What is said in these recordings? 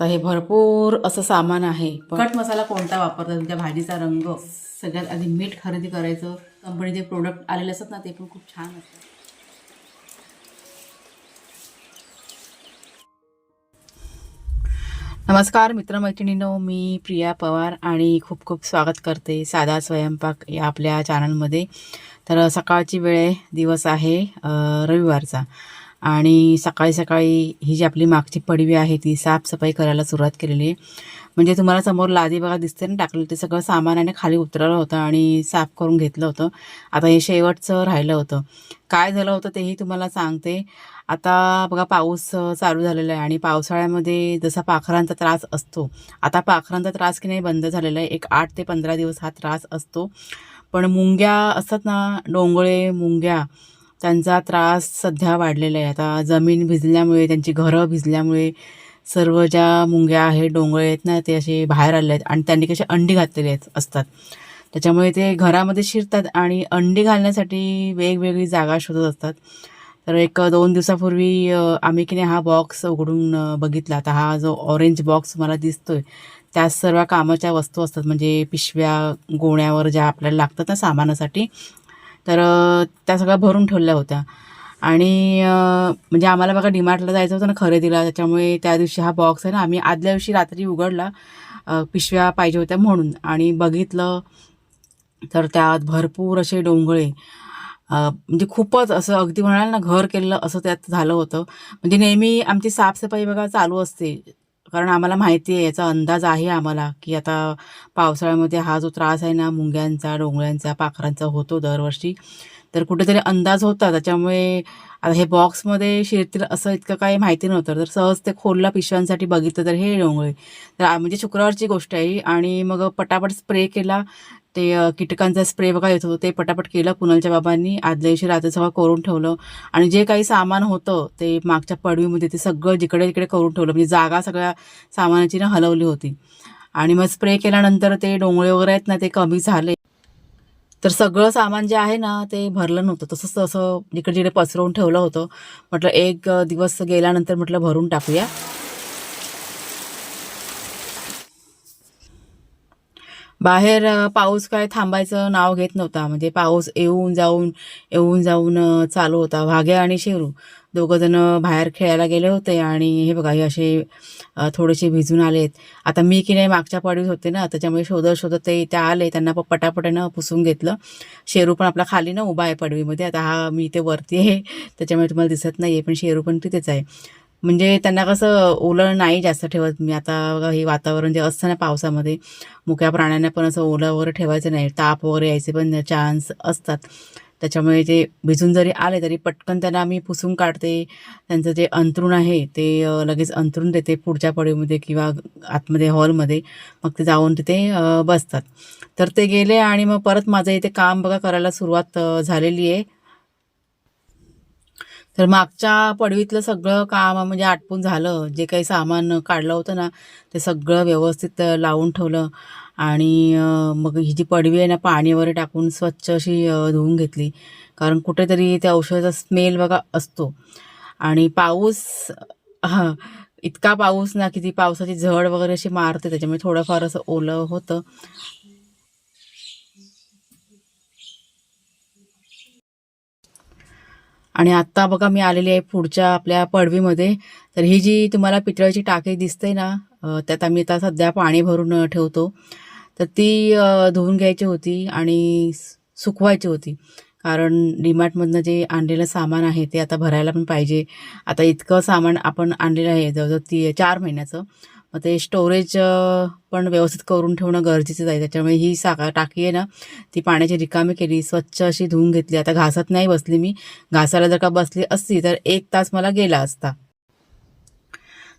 आता हे भरपूर असं सामान आहे कट मसाला कोणता वापरतात? तुमच्या भाजीचा रंग सगळ्यात आधी मीठ खरेदी करायचं कंपनीचे प्रोडक्ट आलेले असतात ना ते पण खूप छान असतात. नमस्कार मित्रमैत्रिणींनो मी प्रिया पवार आणि खूप खूप स्वागत करते साधा स्वयंपाक या आपल्या चॅनलमध्ये तर सकाळची वेळ दिवस आहे रविवारचा. आणि सकाळी सकाळी ही जी आपली मागची पडवी आहे ती साफसफाई करायला सुरुवात केलेली आहे. म्हणजे तुम्हाला समोर लादी बघा दिसते ना टाकलेलं ते सगळं सामानाने खाली उतरलं होतं आणि साफ करून घेतलं होतं. आता हे शेवटचं राहिलं होतं. काय झालं होतं तेही तुम्हाला सांगते. आता बघा पाऊस चालू झालेला आहे आणि पावसाळ्यामध्ये जसा पाखरांचा त्रास असतो आता पाखरांचा त्रास की नाही बंद झालेला आहे. एक आठ ते पंधरा दिवस हा त्रास असतो. पण मुंग्या असतात ना डोंगळे मुंग्या त्यांचा त्रास सध्या वाढलेला आहे. आता जमीन भिजल्यामुळे त्यांची घरं भिजल्यामुळे सर्व ज्या मुंग्या आहेत डोंगळे आहेत ना ते असे बाहेर आले आहेत आणि त्यांनी कसे अंडी घातलेली आहेत असतात. त्याच्यामुळे ते घरामध्ये शिरतात आणि अंडी घालण्यासाठी वेगवेगळी जागा शोधत असतात. तर एक दोन दिवसापूर्वी आम्ही की नाही हा बॉक्स उघडून बघितला. आता हा जो ऑरेंज बॉक्स मला दिसतो आहे त्यात सर्व कामाच्या वस्तू असतात. म्हणजे पिशव्या गोण्यावर ज्या आपल्याला लागतात ना सामानासाठी तर त्या सगळ्या भरून ठेवल्या होत्या. आणि म्हणजे आम्हाला बघा डीमार्टला जायचं होतं ना खरेदीला त्याच्यामुळे त्या दिवशी हा बॉक्स आहे ना आम्ही आदल्या दिवशी रात्री उघडला पिशव्या पाहिजे होत्या म्हणून. आणि बघितलं तर त्यात भरपूर असे डोंगळे म्हणजे खूपच असं अगदी म्हणाल ना घर केलेलं असं त्यात झालं होतं. म्हणजे नेहमी आमची साफसफाई बघा चालू असते. कारण आम्हाला माहिती आहे याचा अंदाज आहे आम्हाला की आता पावसाळ्यामध्ये हा जो त्रास आहे ना मुंग्यांचा डोंगळ्यांचा पाखरांचा होतो दरवर्षी. तर कुठेतरी अंदाज होता त्याच्यामुळे आता हे बॉक्समध्ये शिरतील असं इतकं काही माहिती नव्हतं. तर सहज ते खोलला पिशव्यांसाठी बघितलं तर हे डोंगळे तर म्हणजे शुक्रवारची गोष्ट आहे आणि मग पटापट स्प्रे केला ते कीटकांचा स्प्रे बघा येत होतं ते पटापट केलं कुणालच्या बाबांनी. आदल्या दिवशी सगळं करून ठेवलं. आणि जे काही सामान होतं ते मागच्या पडवीमध्ये ते सगळं जिकडे तिकडे करून ठेवलं. म्हणजे जागा सगळ्या सामानाची ना हलवली होती. आणि मग स्प्रे केल्यानंतर ते डोंगळे वगैरे आहेत ना ते कमी झाले. तर सगळं सामान जे आहे ना ते भरलं नव्हतं. तसंच तसं जिकडे जिकडे पसरवून ठेवलं होतं. म्हटलं एक दिवस गेल्यानंतर म्हटलं भरून टाकूया. बाहेर पाऊस काय थांबायचं नाव घेत नव्हता. म्हणजे पाऊस येऊन जाऊन येऊन जाऊन चालू होता. वाघ्या आणि शेरू दोघं जण बाहेर खेळायला गेले होते आणि हे बघा हे असे थोडेसे भिजून आलेत. आता मी की नाही मागच्या पाडीत होते ना त्याच्यामुळे शोधत शोधत ते त्या आले. त्यांना पटापटानं पुसून घेतलं. शेरू पण आपला खाली ना उभा आहे पडवीमध्ये. आता हा मी इथे वरती आहे. त्याच्यामुळे तुम्हाला दिसत नाही आहे पण शेरू पण तिथेच आहे. म्हणजे त्यांना कसं ओलं नाही जास्त ठेवत. मी आता हे वातावरण जे असतं ना पावसामध्ये मुक्या प्राण्यांना पण असं ओलं वगैरे ठेवायचं नाही. ताप वगैरे यायचे पण चान्स असतात. त्याच्यामुळे ते भिजून जरी आले तरी पटकन त्यांना मी पुसून काढते. त्यांचं जे अंथरूण आहे ते लगेच अंथरून देते पुढच्या पडीमध्ये किंवा आतमध्ये हॉलमध्ये. मग ते जाऊन तिथे बसतात. तर ते गेले आणि मग परत माझं इथे काम बघा करायला सुरुवात झालेली आहे. तर मागच्या पडवीतलं सगळं काम म्हणजे आटपून झालं. जे काही सामान काढलं होतं ना ते सगळं व्यवस्थित लावून ठेवलं. आणि मग ही जी पडवी आहे ना पाणी वगैरे टाकून स्वच्छ अशी धुवून घेतली. कारण कुठेतरी त्या औषधाचा स्मेल बघा असतो. आणि पाऊस हा इतका पाऊस ना की ती पावसाची झड वगैरे अशी मारते. त्याच्यामुळे थोडंफार असं ओलं होतं. आणि आत्ता बघा मी आलेली आहे पुढच्या आपल्या पडवीमध्ये. तर ही जी तुम्हाला पितळेची टाकी दिसते ना त्यात आम्ही आता सध्या पाणी भरून ठेवतो. तर ती धुवून घ्यायची होती आणि सुकवायची होती. कारण डीमार्टमधनं जे आणलेलं सामान आहे ते आता भरायला पण पाहिजे. आता इतकं सामान आपण आणलेलं आहे जवळजवळ ती चार महिन्याचं. मग ते स्टोरेज पण व्यवस्थित करून ठेवणं गरजेचं आहे. त्याच्यामुळे ही साका टाकी आहे ना ती पाण्याची रिकामी केली स्वच्छ अशी धुवून घेतली. आता घासत नाही बसली मी. घासायला जर का बसली असती तर एक तास मला गेला असता.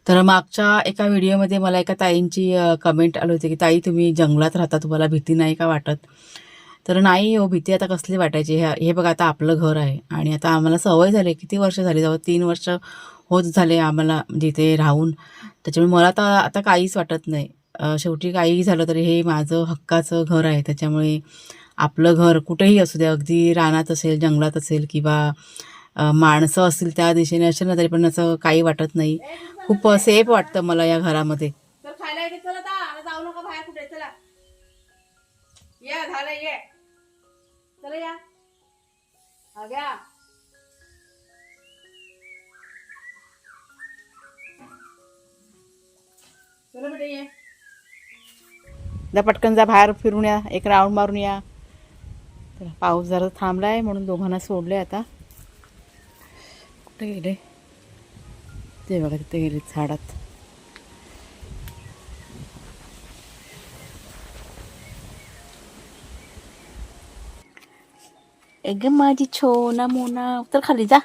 तर मागच्या एका व्हिडिओमध्ये मला एका ताईंची कमेंट आली होती की ताई तुम्ही जंगलात राहता तुम्हाला भीती नाही का वाटत? तर नाही हो भीती आता कसली वाटायची? हे हे बघा आता आपलं घर आहे आणि आता आम्हाला सवय झाली किती वर्ष झाली? जवळ तीन वर्ष होत झाले आम्हाला म्हणजे इथे राहून. त्याच्यामुळे मला तर आता काहीच वाटत नाही. शेवटी काहीही झालं तरी हे माझं हक्काचं घर आहे. त्याच्यामुळे आपलं घर कुठेही असू दे अगदी रानात असेल जंगलात असेल किंवा माणसं असतील त्या दिशेने असेल ना तरी पण असं काही वाटत नाही. खूप सेफ वाटतं मला या घरामध्ये. या झालं ये. चला या. चला ये. जा पटकन जा बाहेर फिरून या एक राऊंड मारून या. तर पाऊस जरा थांबलाय म्हणून दोघांना सोडले आता. कुठे गेले? ते बघा तिथे गेले झाडात. एक माझी छोना मोना तर खाली जा.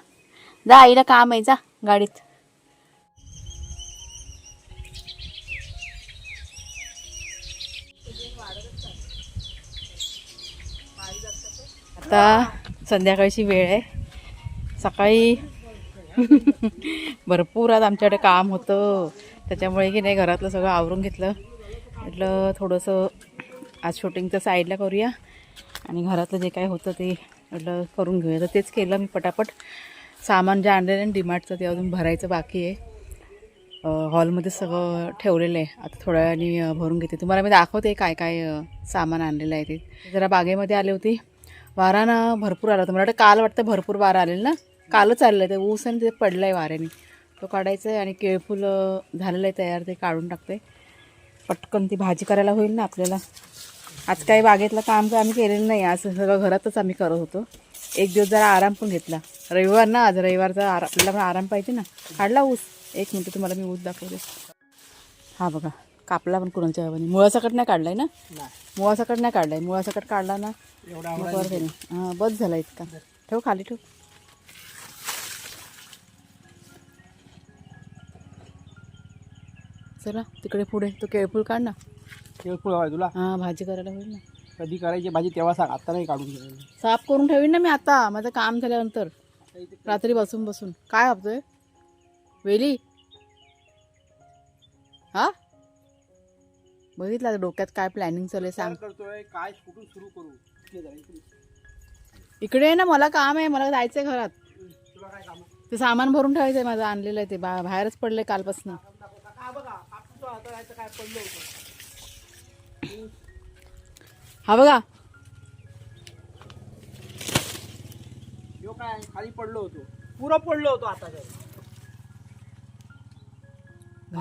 जा आईला काम आहे जा गाडीत. आता संध्याकाळची वेळ आहे. सकाळी भरपूर आज आमच्याकडे काम होतं. त्याच्यामुळे की नाही घरातलं सगळं आवरून घेतलं. म्हटलं थोडंसं आज शूटिंगचं साईडला करूया. आणि घरातलं जे काय होतं ते म्हटलं करून घेऊया. तर तेच केलं मी पटापट. सामान जे आणलेलं आहे डिमार्टचं ते अजून भरायचं बाकी आहे. हॉलमध्ये सगळं ठेवलेलं आहे. आता थोड्या वेळाने भरून घेते. तुम्हाला मी दाखवते काय काय सामान आणलेलं आहे ते. जरा बागेमध्ये आले होती. वारा ना भरपूर आला होता. मला वाटतं काल वाटतं भरपूर वारा आलेला ना? कालच आलेलं आहे ते. ऊस आणि ते पडलं आहे वाऱ्याने. तो काढायचा आहे आणि केळफुल झालेलं आहे तयार. ते काढून टाकते पटकन ती भाजी करायला होईल ना आपल्याला? आज काही बागेतलं काम तर आम्ही केलेलं नाही. आज सगळं घरातच आम्ही करत होतो. एक दिवस जरा आराम पण घेतला. रविवार ना आज. रविवारचा आरा आपल्याला पण आराम पाहिजे ना? काढला ऊस? एक मिनटं तुम्हाला मी ऊस दाखवते. हा बघा. कापला पण कुणाच्या मुळासकट नाही काढलाय ना? मुळासकट नाही काढलाय. मुळासकट काढला ना नाही हां बस झाला इतका. ठेव खाली ठेव. चला तिकडे पुढे. तो केळफूल काढ ना. केळफुल हवाय तुला? हां भाजी करायला होईल ना. कधी करायची भाजी तेव्हा सांग. आता नाही काढून. साफ करून ठेवीन ना मी आता. माझं काम झाल्यानंतर. रात्री बसून बसून. काय हवतोय वेली? हा? बघितलं डोक्यात काय प्लॅनिंग चालू आहे सांग. करतोय काय कुठून सुरू करू? इकडे ना मला काम आहे मला जायचंय घरात? ते सामान भरून ठेवायचंय माझं आणलेलं आहे ते. बा बाहेरच पडलंय कालपासून. हा बघा. काय पडलं हा खाली पडलो होतो. पुरं पडलो होतो आता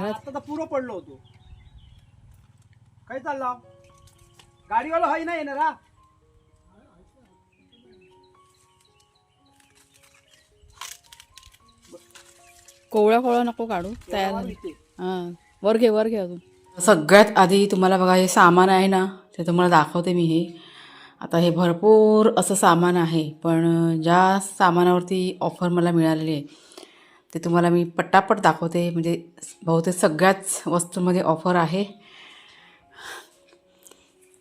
आता तर पुरं पडलो होतो. काय चालला? गाडीवाला हाय नाही येणार? हा कोवळा कोवळा नको काढू. तयार. हां वर घे वर घे अजून. सगळ्यात आधी तुम्हाला बघा हे सामान आहे ना ते तुम्हाला दाखवते मी हे. आता हे भरपूर असं सामान आहे पण ज्या सामानावरती ऑफर मला मिळालेली आहे ते तुम्हाला मी पटापट दाखवते. म्हणजे बहुतेक सगळ्याच वस्तूंमध्ये ऑफर आहे.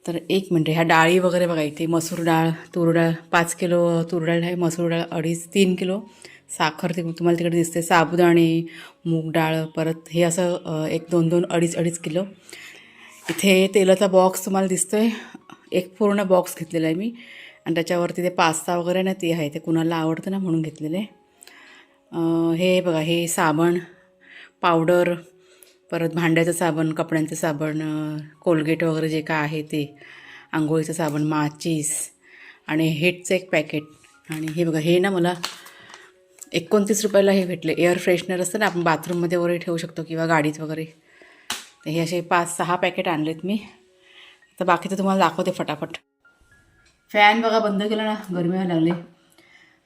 तर एक मिनटं ह्या डाळी वगैरे बघा इथे मसूर डाळ तूर डाळ पाच किलो तूर डाळ आहे मसूर डाळ अडीच तीन किलो. साखर ते तुम्हाला तिकडे दिसते साबुदाणे मूग डाळ परत हे असं एक दोन दोन अडीच अडीच किलो. इथे तेलाचा बॉक्स तुम्हाला दिसतो आहे एक पूर्ण बॉक्स घेतलेला आहे मी. आणि त्याच्यावरती ते पास्ता वगैरे ना ते आहे ते कुणाला आवडतं ना म्हणून घेतलेलं. आहे हे बघा हे साबण पावडर परत भांड्याचं साबण कपड्यांचं साबण कोलगेट वगैरे जे काय आहे ते आंघोळीचं साबण माचीस आणि हेटचं एक पॅकेट. आणि हे बघा हे ना मला एकोणतीस रुपयाला हे भेटले. एअर फ्रेशनर असतं ना आपण बाथरूममध्ये वगैरे ठेवू शकतो किंवा गाडीत वगैरे. तर हे असे पाच सहा पॅकेट आणलेत मी. तर बाकीचं तुम्हाला दाखवते फटाफट. फॅन बघा बंद केला ना गरमी व्हायला लागले.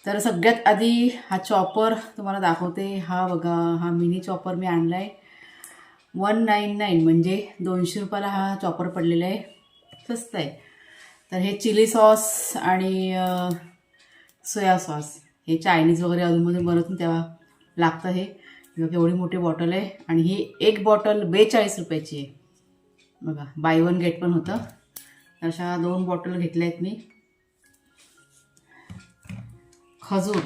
तर सगळ्यात आधी हा चॉपर तुम्हाला दाखवते. हा बघा हा मिनी चॉपर मी आणला आहे वन नाईन नाईन म्हणजे दोनशे रुपयाला हा चॉपर पडलेला आहे. स्वस्त आहे. तर हे चिली सॉस आणि सोया सॉस हे चायनीज वगैरे अजूनमधून बनवत तेव्हा लागतं हे. बघा एवढी मोठी बॉटल आहे आणि ही एक बॉटल बेचाळीस रुपयाची आहे. बघा बाय वन गेट पण होतं. तर अशा दोन बॉटल घेतल्या आहेत मी. खजूर.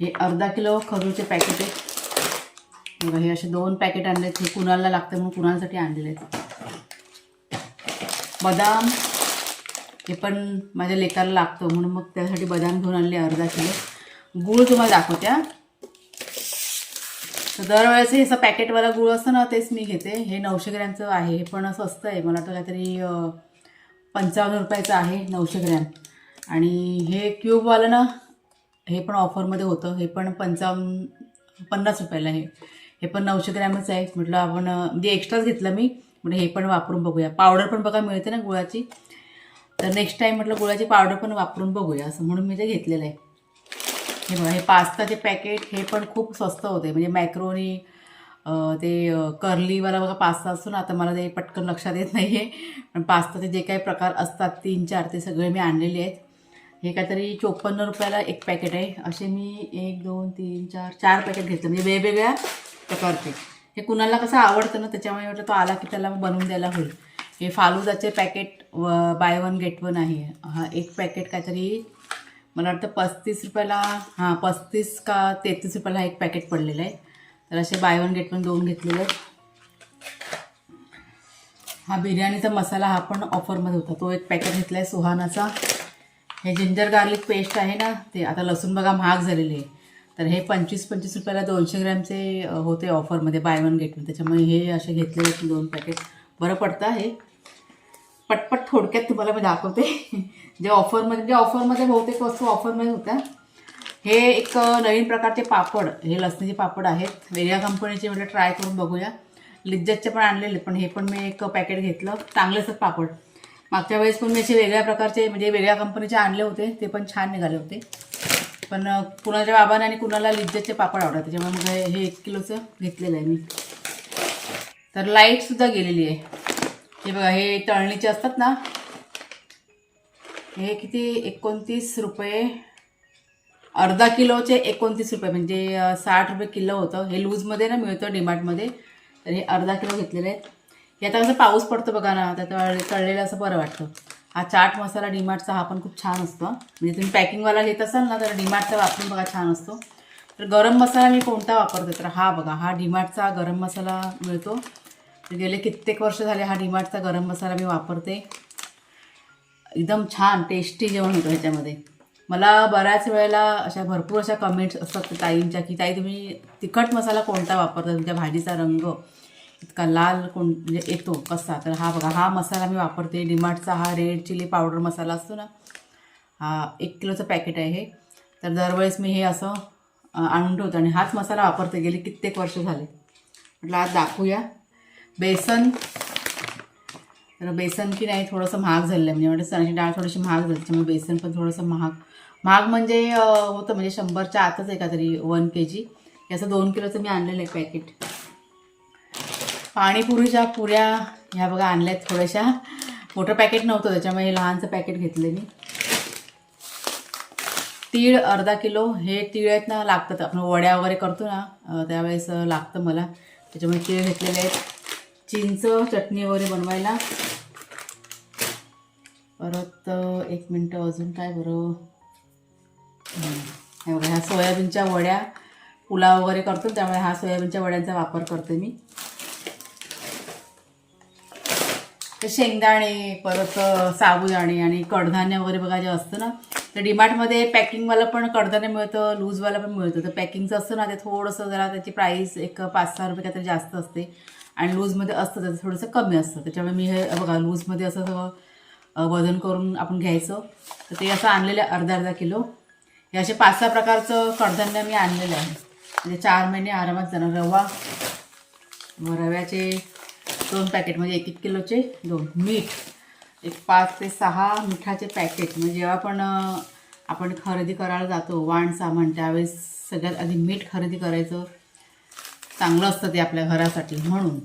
हे अर्धा किलो खजूरचे पॅकेट आहे. बघा हे असे दोन पॅकेट आणले आहेत. हे कुणाला लागतं म्हणून कुणासाठी आणलेले आहेत? बदाम. हे पण माझ्या लेकाला लागतं म्हणून मग त्यासाठी बदाम घेऊन आणले अर्धा किलो. गूळ तुम्हाला दाखवत्या तर दरवेळेस हे असं पॅकेटवाला गूळ असतं ना तेच मी घेते. हे नऊशे ग्रॅमचं आहे. हे पण स्वस्त आहे. मला वाटतं काहीतरी पंचावन्न रुपयाचं आहे नऊशे ग्रॅम. आणि हे क्यूबवालं ना हे पण ऑफरमध्ये होतं. हे पण पंचावन्न पन्नास रुपयाला आहे. हे पण नऊशे ग्रॅमच आहे. म्हटलं आपण म्हणजे एक्स्ट्राच घेतलं मी. म्हणजे हे पण वापरून बघूया. पावडर पण बघा मिळते ना गुळाची. तर नेक्स्ट टाईम म्हटलं गुळाची पावडर पण वापरून बघूया असं म्हणून मी ते घेतलेलं आहे. हे बघा हे पास्ताचे पॅकेट हे पण खूप स्वस्त होते. म्हणजे मॅक्रोनी ते कर्लीवाला बघा पास्ता असतो ना आता मला ते पटकन लक्षात येत नाही आहे पण पास्ताचे जे काही प्रकार असतात तीन चार ते सगळे मी आणलेले आहेत. हे काहीतरी चोपन्न रुपयाला एक पॅकेट आहे. असे मी एक दोन तीन चार चार पॅकेट घेतलं. म्हणजे वेगवेगळ्या प्रकारचे. हे कुणाला कसं आवडतं ना त्याच्यामुळे म्हटलं तो आला की त्याला बनवून द्यायला होईल. हे फालुदाचे पॅकेट व बाय वन गेट वन आहे. हा एक पॅकेट काहीतरी मला वाटतं पस्तीस रुपयाला हां पस्तीस का तेहतीस रुपयाला एक पॅकेट पडलेलं आहे. तर असे बाय वन गेट वन दोन घेतलेले आहेत. हा बिर्याणीचा मसाला हा पण ऑफरमध्ये होता. तो एक पॅकेट घेतला आहे सुहानाचा. हे जिंजर गार्लिक पेस्ट आहे ना ते आता लसूण बघा महाग झालेले आहे. तर हे पंचवीस पंचवीस रुपयाला दोनशे ग्रॅमचे होते ऑफरमध्ये बाय वन गेट वन त्याच्यामुळे हे असे घेतलेले दोन पॅकेट बरं पडतं आहे. पटपट थोडक्यात तुम्हाला मी दाखवते. जे ऑफरमध्ये जे ऑफरमध्ये बहुतेक वस्तू ऑफरमध्ये होत्या. हे एक नवीन प्रकारचे पापड हे लसणीचे पापड आहेत. वेगळ्या कंपनीचे म्हटलं ट्राय करून बघूया. लिज्जतचे पण आणलेले पण हे पण मी एक पॅकेट घेतलं. चांगले पापड. मागच्या वेळेस पण मी असे वेगळ्या प्रकारचे म्हणजे वेगळ्या कंपनीचे आणले होते ते पण छान निघाले होते. पण कुणाच्या बाबाने आणि कुणाला लिज्जतचे पापड आवडतात त्याच्यामुळे मग हे- एक किलोचं घेतलेलं आहे मी. तर लाईटसुद्धा गेलेली आहे. हे बघा हे तळणीचे असतात ना हे किती एकोणतीस रुपये अर्धा किलोचे एकोणतीस रुपये म्हणजे साठ रुपये किलो होतं. हे लूजमध्ये ना मिळतं डिमार्टमध्ये. तर हे अर्धा किलो घेतलेले आहेत. हे आता कसं पाऊस पडतो बघा ना आता तळलेलं असं बरं वाटतं. हा चाट मसाला डीमार्टचा हा पण खूप छान असतो. म्हणजे तुम्ही पॅकिंगवाला घेत असाल ना तर डीमार्टचा वापरून बघा छान असतो. तर गरम मसाला मी कोणता वापरते? तर हा बघा हा डीमार्टचा गरम मसाला मिळतो. म्हणजे गेले कित्येक वर्ष झाले हा डीमार्टचा गरम मसाला मी वापरते. एकदम छान टेस्टी जेवण होतं ह्याच्यामध्ये. मला बऱ्याच वेळेला अशा भरपूर अशा कमेंट्स असतात ताईंच्या की ताई तुम्ही तिखट मसाला कोणता वापरता? तुमच्या भाजीचा रंग इतका लाल कोण म्हणजे येतो कसा? तर हा बघा हा मसाला मी वापरते. डिमार्टचा हा रेड चिली पावडर मसाला असतो ना हा एक किलोचं पॅकेट आहे हे. तर दरवेळेस मी हे असं आणून ठेवतो आणि हाच मसाला वापरते. गेले कित्येक वर्ष झाले. म्हटलं आज दाखवूया. बेसन तर बेसन की नाही थोडंसं महाग झालेलं आहे. म्हणजे म्हणजे चण्याची डाळ थोडीशी महाग झाली त्यामुळे बेसन पण थोडंसं महाग महाग म्हणजे होतं. म्हणजे शंभरच्या आतच आहे का तरी वन के जी. याचं दोन किलोचं मी आणलेलं आहे पॅकेट. पाणीपुरीच्या पुऱ्या ह्या बघा आणल्यात थोड्याशा. मोठं पॅकेट नव्हतं त्याच्यामुळे लहानचं पॅकेट घेतलं मी. तीळ अर्धा किलो हे तीळ आहेत ना लागतात. आपण वड्या वगैरे करतो ना त्यावेळेस लागतं मला. त्याच्यामुळे तीळ घेतलेले आहेत. चिंच चटणी वगैरे बनवायला. परत एक मिनटं अजून काय बरं? हे बघा ह्या सोयाबीनच्या वड्या पुलाव वगैरे करतो त्यामुळे हा सोयाबीनच्या वड्यांचा वापर करते मी. ते शेंगदाणे परत साबुदाणे आणि कडधान्य वगैरे बघा जे असतं ना तर डीमार्टमध्ये पॅकिंगवाला पण कडधान्य मिळतं लूजवाला पण मिळतं. तर पॅकिंगचं असतं ना ते थोडंसं जरा त्याची प्राईस एक पाच सहा रुपये काहीतरी जास्त असते. आणि लूजमध्ये असतं त्याचं थोडंसं कमी असतं. त्याच्यामुळे मी हे बघा लूजमध्ये असं सगळं वजन करून आपण घ्यायचं. तर ते असं आणलेलं आहे अर्धा अर्धा किलो. हे असे पाच सहा प्रकारचं कडधान्य मी आणलेलं आहे. म्हणजे चार महिने आरामात जाणार. रवा रव्याचे दोन पॅकेट म्हणजे एक एक किलोचे दोन. मीठ. एक पाच ते सहा मिठाचे पॅकेट म्हणजे जेव्हा पण आपण खरेदी करायला जातो वाण सामान त्यावेळेस सगळ्यात आधी मीठ खरेदी करायचं. चांगलं असतं ते आपल्या घरासाठी म्हणून.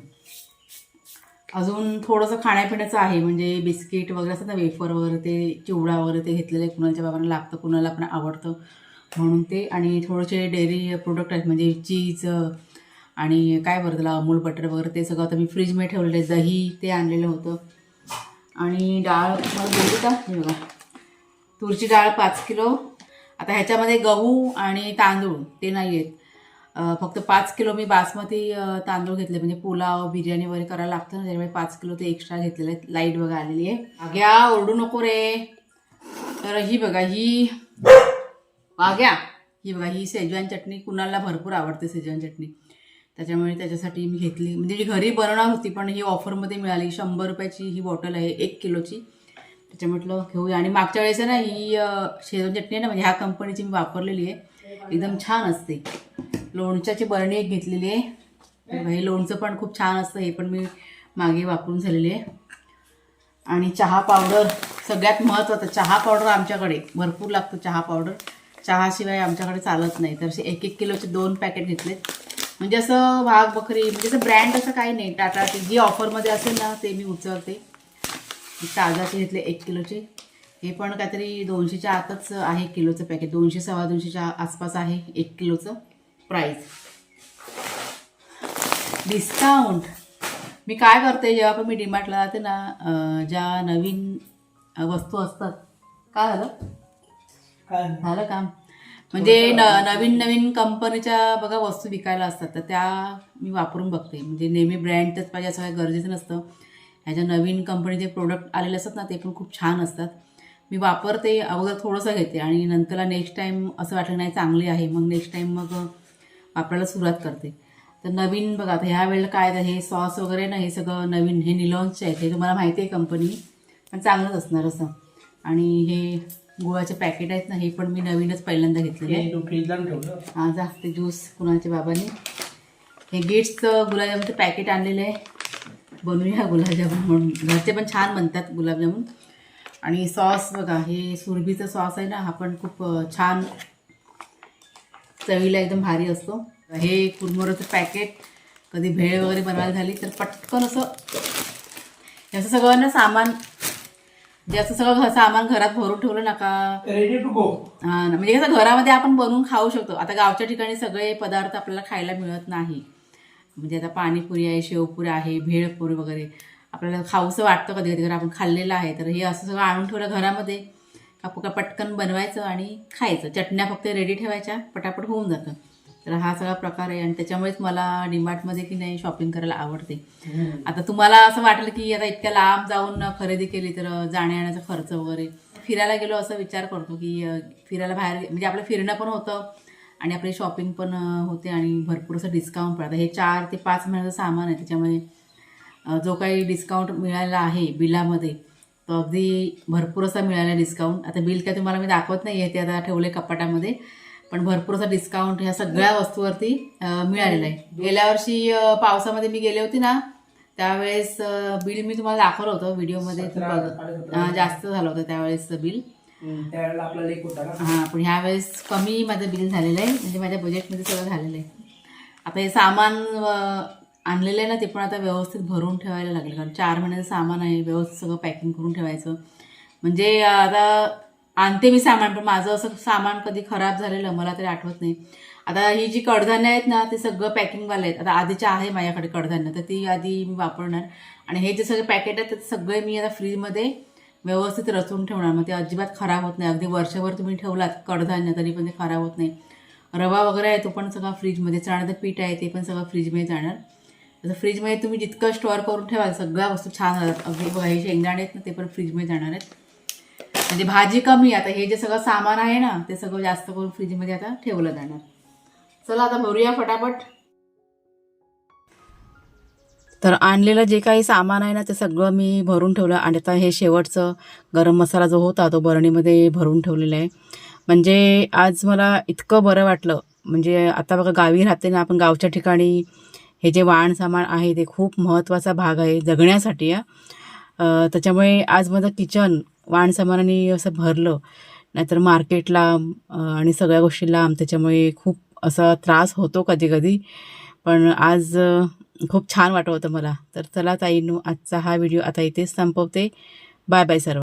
अजून थोडंसं खाण्यापिण्याचं आहे. म्हणजे बिस्किट वगैरे असतात ना वेफर वगैरे ते चिवडा वगैरे ते घेतलेले कुणाच्या बाबांना लागतं कुणाला पण आवडतं म्हणून ते. आणि थोडेसे डेअरी प्रोडक्ट आहेत. म्हणजे चीज आणि काय बरं त्याला अमूल बटर वगैरे ते सगळं आता मी फ्रीजमध्ये ठेवलेलं आहे. दही ते आणलेलं होतं. आणि डाळ का? हे बघा. तुरची डाळ पाच किलो. आता ह्याच्यामध्ये गहू आणि तांदूळ ते नाही आहेत. फक्त पाच किलो मी बासमती तांदूळ घेतले. म्हणजे पुलाव बिर्याणी वगैरे करायला लागतं ना त्याच्यामुळे पाच किलो ते एक्स्ट्रा घेतलेले आहेत. लाइट बघा आलेली आहे. आग्या ओरडू नको रे. तर ही बघा ही वाघ्या. ही बघा ही सेजवान चटणी. कुणाला भरपूर आवडते सेजवान चटणी. त्याच्यामुळे त्याच्यासाठी मी घेतली. म्हणजे जी घरी बनवणार होती पण ही ऑफरमध्ये मिळाली. शंभर रुपयाची ही बॉटल आहे एक किलोची. त्याच्या म्हटलं घेऊया. आणि मागच्या वेळेस आहे ना ही अं, शेजवान चटणी आहे ना म्हणजे ह्या कंपनीची मी वापरलेली आहे. एकदम छान असते. लोणच्याची बरणी एक घेतलेली आहे. हे लोणचं पण खूप छान असतं हे पण मी मागे वापरून झालेली आहे. आणि चहा पावडर सगळ्यात महत्त्वाचं चहा पावडर आमच्याकडे. भरपूर लागतो चहा पावडर. चहाशिवाय आमच्याकडे चालत नाही. तर असे एक एक किलोचे दोन पॅकेट घेतलेत. म्हणजे असं वाघ बकरी म्हणजे असं ब्रँड असं काही नाही. टाटा टी जी ऑफरमध्ये असेल ना ते मी उचलते. ताजाचे घेतले एक किलोचे. हे पण काहीतरी दोनशेच्या आतच आहे किलोचं पॅकेट दोनशे सव्वा दोनशेच्या आसपास आहे एक किलोचं प्राईस डिस्काउंट मी काय करते जेव्हा पण मी डीमार्टला जाते ना ज्या नवीन वस्तू असतात. काय झालं? झालं काम? म्हणजे न नवीन नवीन कंपनीच्या बघा वस्तू विकायला असतात तर त्या मी वापरून बघते. म्हणजे नेहमी ब्रँडच पाहिजे असं काही गरजेचं नसतं. ह्याच्या नवीन कंपनीचे प्रोडक्ट आलेले असतात ना ते पण खूप छान असतात. मी वापरते अगोदर थोडंसं घेते आणि नंतरला नेक्स्ट टाईम असं वाटलं नाही चांगले आहे. मग नेक्स्ट टाईम मग वापरायला सुरुवात करते. तर नवीन बघा आता ह्या वेळेला काय आहे, हे सॉस वगैरे ना हे सगळं नवीन हे निलॉन्सचे आहेत हे तुम्हाला माहिती आहे कंपनी पण चांगलंच असणार असं. आणि हे गुळाचे पॅकेट आहेत ना हे पण मी नवीनच पहिल्यांदा घेतलेले आहे हे तू फ्रीजला ठेवलं? हा जा ते ज्यूस कुणाच्या बाबांनी. हे गेट्सचं गुलाबजामुनचं पॅकेट आणलेलं आहे. बनवूया गुलाबजामुन म्हणून. घरचे पण छान बनतात गुलाबजामुन. आणि सॉस बघा हे सुरभीचा सॉस आहे ना हा पण खूप छान चवीला एकदम भारी असतो. हे कुरमुऱ्याचं पॅकेट कधी भेळ वगैरे बनवायला झाली तर पटकन असं असं सगळं ना सामान जे असं सगळं सामान घरात भरून ठेवलं नका. रेडी टू गो हा ना. म्हणजे कसं घरामध्ये आपण बनवून खाऊ शकतो. आता गावच्या ठिकाणी सगळे पदार्थ आपल्याला खायला मिळत नाही. म्हणजे आता पाणीपुरी आहे शेवपुरी आहे भेळपुरी वगैरे. आपल्याला खाऊसं वाटतं कधी कधी. आपण खाल्लेलं आहे. तर हे असं सगळं आणून ठेवलं घरामध्ये. का पटकन बनवायचं आणि खायचं. चटण्या फक्त रेडी ठेवायच्या. पटापट होऊन जातं. तर हा सगळा प्रकार आहे. आणि त्याच्यामुळेच मला डीमार्टमध्ये की नाही शॉपिंग करायला आवडते. आता तुम्हाला असं वाटलं की आता इतक्या लांब जाऊन खरेदी केली तर जाण्या येण्याचा खर्च वगैरे. फिरायला गेलो असं विचार करतो की फिरायला बाहेर म्हणजे आपलं फिरणं पण होतं आणि आपली शॉपिंग पण होते आणि भरपूर असं डिस्काउंट पडतं. हे चार ते पाच महिन्याचं सामान आहे. त्याच्यामुळे जो काही डिस्काउंट मिळाला आहे बिलामध्ये तो अगदी भरपूर असा मिळाला डिस्काउंट आता बिल काय तुम्हाला मी दाखवत नाही आहे ते आता ठेवले कपाटामध्ये. पण भरपूर असा डिस्काउंट ह्या सगळ्या वस्तूवरती मिळालेला आहे. गेल्या वर्षी पावसामध्ये मी गेले होते ना त्यावेळेस बिल मी तुम्हाला दाखवलं होतं व्हिडिओमध्ये जास्त झालं होतं त्यावेळेस बिल. हां पण ह्या वेळेस कमी माझं बिल झालेलं आहे म्हणजे माझ्या बजेटमध्ये सगळं झालेलं आहे. आता हे सामान आणलेलं आहे ना ते पण आता व्यवस्थित भरून ठेवायला लागेल कारण चार महिन्याचं सामान आहे व्यवस्थित सगळं पॅकिंग करून ठेवायचं. म्हणजे आता आणते मी सामान पण माझं असं सामान कधी खराब झालेलं मला तरी आठवत नाही. आता ही जी कडधान्य आहेत ना ते सगळं पॅकिंगवाले आहेत. आता आधीच्या आहे माझ्याकडे कडधान्य तर ती आधी मी वापरणार. आणि हे जे सगळे पॅकेट आहेत ते सगळे मी आता फ्रीजमध्ये व्यवस्थित रचून ठेवणार. मग ते अजिबात खराब होत नाही. अगदी वर्षभर तुम्ही ठेवलात कडधान्य तरी पण ते खराब होत नाही. रवा वगैरे आहे तो पण सगळा फ्रीजमध्ये चण्याचं पीठ आहे ते पण सगळं फ्रीजमध्ये जाणार. तसं फ्रीजमध्ये तुम्ही जितकं स्टोअर करून ठेवाल सगळ्या वस्तू छान राहतात. अगदी बघा हे शेंगदाणे आहेत ना ते पण फ्रीजमध्ये जाणार आहेत. म्हणजे भाजी कमी आता हे जे सगळं सामान आहे ना ते सगळं जास्त करून फ्रीजमध्ये आता ठेवलं जाणार. चला आता भरूया फटाफट. तर आणलेलं जे काही सामान आहे ना ते सगळं मी भरून ठेवलं. आणि आता हे शेवटचं गरम मसाला जो होता तो बरणीमध्ये भरून ठेवलेला आहे. म्हणजे आज मला इतकं बरं वाटलं. म्हणजे आता बघा गावी राहते ना आपण गावच्या ठिकाणी हे जे वाण सामान आहे ते खूप महत्त्वाचा भाग आहे जगण्यासाठी या त्याच्यामुळे आज माझं किचन वाणसामानाने असं भरलं नाहीतर मार्केटला आणि सगळ्या गोष्टीला त्याच्यामुळे खूप असा त्रास होतो कधी कधी पण आज खूप छान वाटत होतं मला. तर चला ताईनू आजचा हा व्हिडिओ आता इथेच संपवते. बाय बाय सर्व.